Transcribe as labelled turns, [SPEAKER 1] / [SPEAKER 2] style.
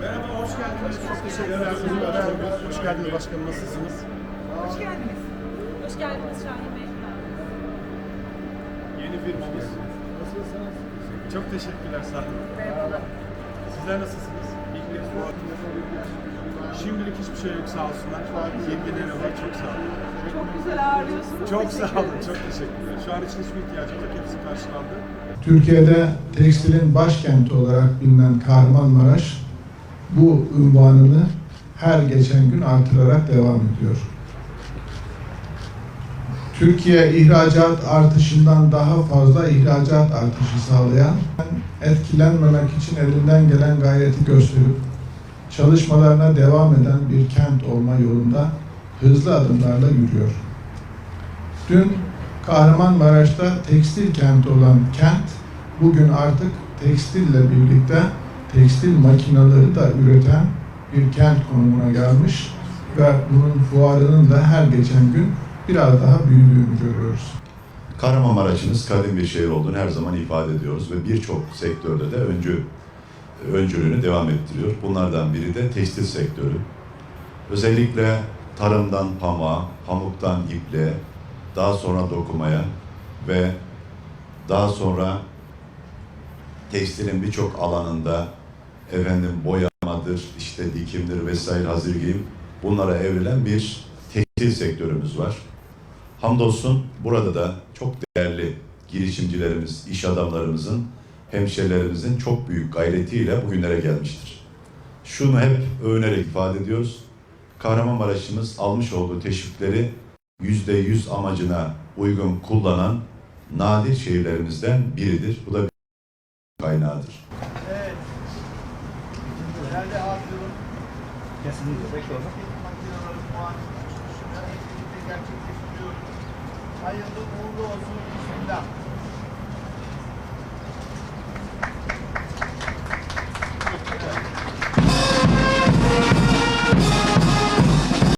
[SPEAKER 1] Merhaba, hoş geldiniz. Çok teşekkür ederim. Hoş geldiniz başkanım, nasılsınız?
[SPEAKER 2] Hoş geldiniz. Hoş geldiniz Şahin Bey.
[SPEAKER 1] Yeni firmamız. Nasılsınız? Çok teşekkürler, sağ olun.
[SPEAKER 2] Merhaba.
[SPEAKER 1] Sizler nasılsınız? İyi günler. Şimdilik hiçbir şey yok sağ olsunlar. Yengene var çok sağ olun.
[SPEAKER 2] Çok güzel ağırlıyorsunuz.
[SPEAKER 1] Çok
[SPEAKER 2] Teşekkür
[SPEAKER 1] sağ olun, çok teşekkürler. Şu an için hiçbir ihtiyacımız yok. Hepsi karşılandı.
[SPEAKER 3] Türkiye'de tekstilin başkenti olarak bilinen Kahramanmaraş bu ünvanını her geçen gün artırarak devam ediyor. Türkiye ihracat artışından daha fazla ihracat artışı sağlayan, etkilenmemek için elinden gelen gayreti gösterip çalışmalarına devam eden bir kent olma yolunda hızlı adımlarla yürüyor. Dün Kahramanmaraş'ta tekstil kenti olan kent bugün artık tekstille birlikte tekstil makinaları da üreten bir kent konumuna gelmiş ve bunun fuarının da her geçen gün biraz daha büyüdüğünü görüyoruz.
[SPEAKER 4] Kahramanmaraş'ımız kadim bir şehir olduğunu her zaman ifade ediyoruz ve birçok sektörde de öncü öncülüğünü devam ettiriyor. Bunlardan biri de tekstil sektörü. Özellikle tarımdan pamuğa, pamuktan ipliğe, daha sonra dokumaya ve daha sonra tekstilin birçok alanında efendim boyamadır, işte dikimdir vesaire hazır giyim bunlara evrilen bir tekstil sektörümüz var. Hamdolsun burada da çok değerli girişimcilerimiz, iş adamlarımızın, hemşerilerimizin çok büyük gayretiyle bugünlere gelmiştir. Şunu hep övünerek ifade ediyoruz. Kahramanmaraş'ımız almış olduğu teşvikleri yüzde yüz amacına uygun kullanan nadir şehirlerimizden biridir. Bu da bir kaynağıdır.
[SPEAKER 5] Artırım. Kesinlikle. Gerçekleştiriyoruz. Hayırlı uğurlu olsun. Bismillah.